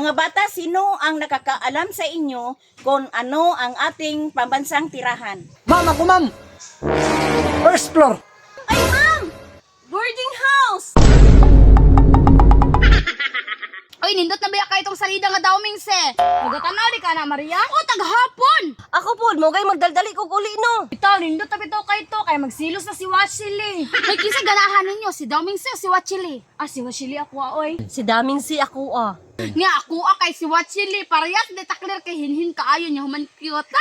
Mga bata, sino ang nakakaalam sa inyo kung ano ang ating pambansang tirahan? Ma'am, ako ma'am. First floor. Nindot na ba ka itong salida nga daw, Mingse? Magatanaw di ka na, Maria? O, taghapon! Ako po, mo kay magdaldali ko uli no. Ito, nindot na bitaw ka ito, kaya magsilos na si Wachili. Ay, kisa ganahan ninyo, si daw Mingse o si Wachili? Ah, si Wachili ako, ah, oy. Si daming si ako ah. Nga, ako ah, kay si Wachili, parehas de takler kay hinhin kaayo niya, human cute.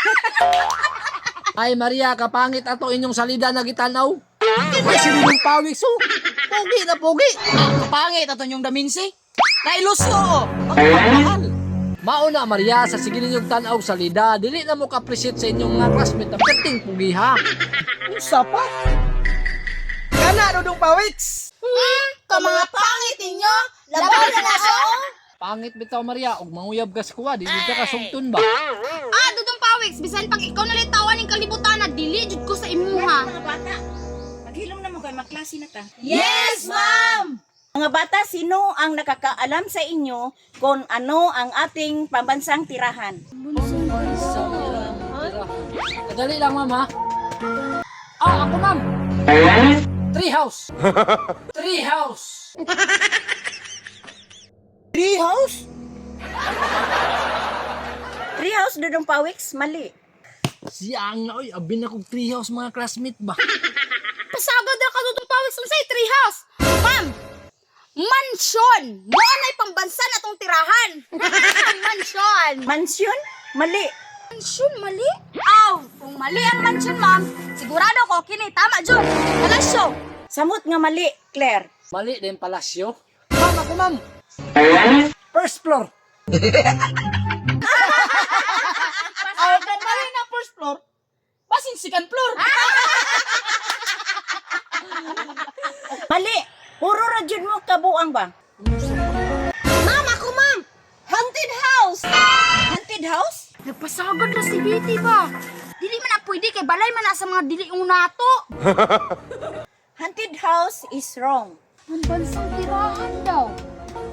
Ay Maria, kapangit ato inyong salida na gitanaw. Ay, sinunong pawik so. Pogi na pogi. Kapangit ato yung daminsi. Nailusyo. Pagpapahal. Mauna Maria, sa sige ninyong tanaw salida, dili na mo ka-appreciate sa inyong mga classmate na perting pugi ha. Usa pa. Kana dudong pawiks. Ka mga pangit ninyo, labaw na na siya. Pangit bitaw Maria, og manguyab ka sa kuwa, dili ka kasugton ba? Ah, dudong pawiks, bisan pag ikaw nalitawan ng kalibutan na dili jud ko sa imuha. Mga bata, maghilom na mo kay maklase na ta. Yes, ma'am! Mga bata, sino ang nakakaalam sa inyo kung ano ang ating pambansang tirahan? Kadali lang ma'am ha. Ah, ako ma'am. Tree house. Tree house. Tree house. Treehouse, Dudong Pawiks, mali. Siyang na, oy, abin akong tree house mga classmate ba? Pasagad na ka dudong pawiks sa tree house. Ma'am, mansion. Doon ay pambansa na tong tirahan. mansion. Mansyon? Mali. Mansion, mali? Aw, kung mali ang mansion, ma'am, sigurado ko, kini, tama, Jun. Palasyo. Samot nga mali, Claire. Mali din palasyo. Ma'am, ako ma'am. First floor. Aw kan mali na first floor. Basin second floor. Mali. Puro radyod mo kabuang ba? Ma'am, ako ma'am! Haunted house! Haunted house? Nagpasagad na si Betty ba? Dili man na pwede kay balay man na sa mga dili yung nato. Haunted house is wrong. Ang bansang tirahan daw.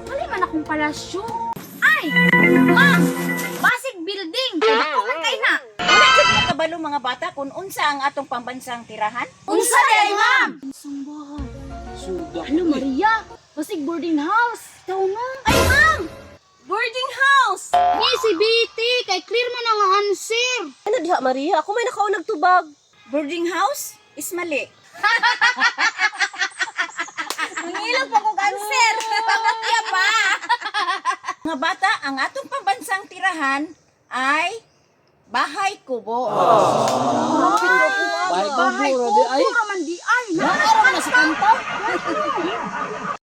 Mali man akong palasyo. Ay! Ma'am! Basic building! Kaya ako man kay na! Wala jud mo kabalo mga bata kung unsa ang atong pambansang tirahan? Unsa day, ma'am? Unsang bahay? Suga. Ano, Maria? Basic boarding house. Ikaw na. Ay, ma'am! Boarding house! Ni si Betty, kay clear man ang answer. Ano diha, Maria? Ako may nakaunag tubag. Boarding house is mali. Mangilog pa kong answer. Pangakya pa. Mga bata, ang atong pambansang tirahan ay bahay kubo. Bahay buburo di ay. Ano Naaraw na si Kanto.